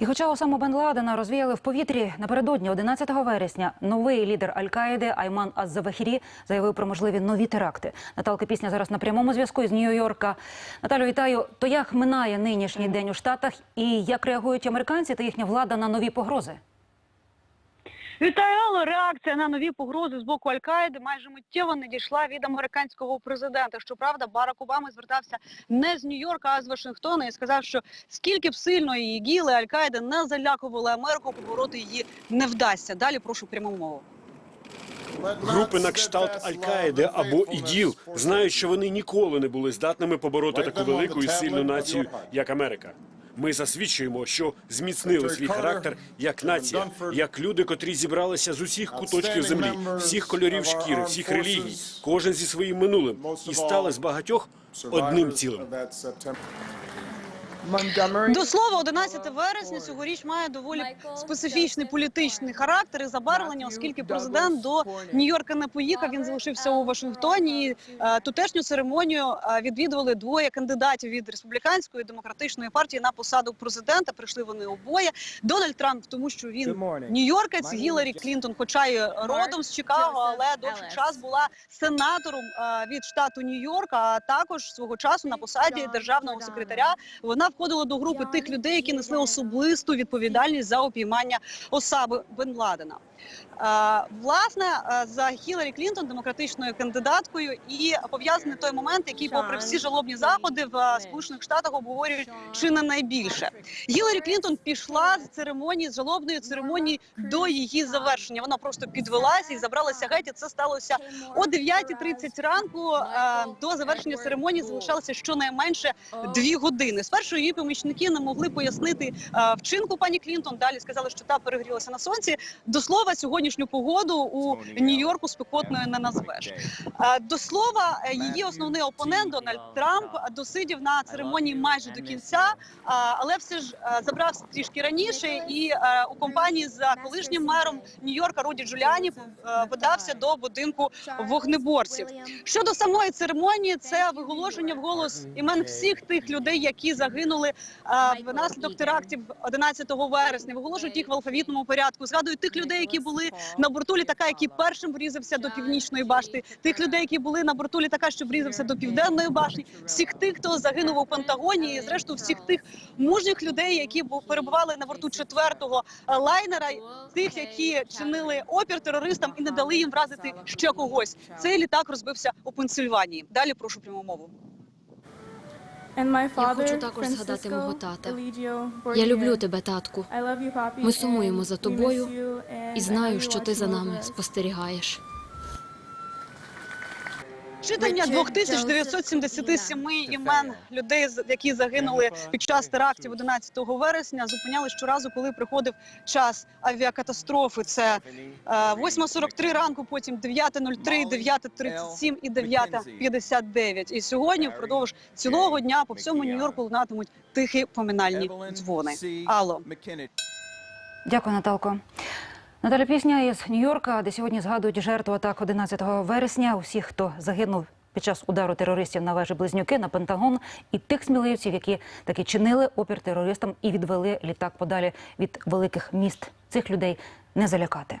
І хоча Осаму Бен Ладена розвіяли в повітрі напередодні 11 вересня, новий лідер Аль-Каїди Айман Аз-Завахірі заявив про можливі нові теракти. Наталка пісня зараз на прямому зв'язку із Нью-Йорка. Наталю, вітаю. То як минає нинішній день у Штатах і як реагують американці та їхня влада на нові погрози? Вітаю, Реакція на нові погрози з боку Аль-Каїди майже миттєво не дійшла від американського президента. Щоправда, Барак Обама звертався не з Нью-Йорка, а з Вашингтона і сказав, що скільки б сильно її гіли Аль-Каїда не залякували Америку, побороти її не вдасться. Далі прошу пряму мову. Групи на кшталт Аль-Каїди або ІДІЛ знають, що вони ніколи не були здатними побороти таку велику і сильну націю, як Америка. Ми засвідчуємо, що зміцнили свій характер як нація, як люди, котрі зібралися з усіх куточків землі, всіх кольорів шкіри, всіх релігій, кожен зі своїм минулим, і стали з багатьох одним цілим. До слова, 11 вересня цьогоріч має доволі специфічний політичний характер і забарвлення, оскільки президент до Нью-Йорка не поїхав. Він залишився у Вашингтоні. І, е, Тутешню церемонію е, відвідували двоє кандидатів від республіканської демократичної партії на посаду президента. Прийшли вони обоє. Дональд Трамп, тому що він Нью-Йоркець, Гіларі Клінтон, хоча й родом з Чикаго, але довший час була сенатором е, від штату Нью-Йорк, а також свого часу на посаді державного секретаря. Вона входила до групи тих людей, які несли особисту відповідальність за опіймання Осаби Бен Ладена. Власне, за Хіларі Клінтон, демократичною кандидаткою, і пов'язаний той момент, який, попри всі жалобні заходи в Сполучених Штатах обговорюють чи не найбільше. Гіларі Клінтон пішла з церемонії з жалобної церемонії до її завершення. Вона просто підвелася і забралася геть. І Це сталося о 9.30 ранку. До завершення церемонії залишалося щонайменше дві години. Спершу її помічники не могли пояснити е, вчинку пані Клінтон. Далі сказали, що та перегрілася на сонці. До слова, сьогоднішню погоду у Нью-Йорку спекотною не назвеш. Е, До слова, е, її основний опонент Дональд Трамп досидів на церемонії майже до кінця, але все ж забрав трішки раніше. І у компанії з колишнім мером Нью-Йорка Руді Джуліані подався до будинку вогнеборців. Щодо самої церемонії, це виголошення вголос імен всіх тих людей, які загинули е, внаслідок терактів 11 вересня. Виголошують їх в алфавітному порядку. Згадують тих людей, які були на борту літака, який першим врізався до північної башти. Тих людей, які були на борту літака, що врізався до південної башні. Всіх тих, хто загинув у Пентагоні, і зрештою всіх тих мужніх людей, які перебували на борту четвертого е, лайнера, тих, які чинили опір терористам і не дали їм вразити ще когось. Цей літак розбився у Пенсильванії. Далі прошу пряму мову. Я хочу також згадати мого тата. Я люблю тебе, татку. Ми сумуємо за тобою І знаю, що ти за нами спостерігаєш. Читання 2977 імен людей, які загинули під час терактів 11 вересня, зупиняли щоразу, коли приходив час авіакатастрофи. Це е, 8.43 ранку, потім 9.03, 9.37 і 9.59. І сьогодні, впродовж цілого дня, по всьому Нью-Йорку лунатимуть тихі поминальні дзвони. Алло. Дякую, Наталко. Наталя Пісня із Нью-Йорка, де сьогодні згадують жертву атак 11 вересня. Усіх, хто загинув під час удару терористів на вежі Близнюки на Пентагон, і тих сміливців, які таки чинили опір терористам і відвели літак подалі від великих міст. Цих людей не залякати.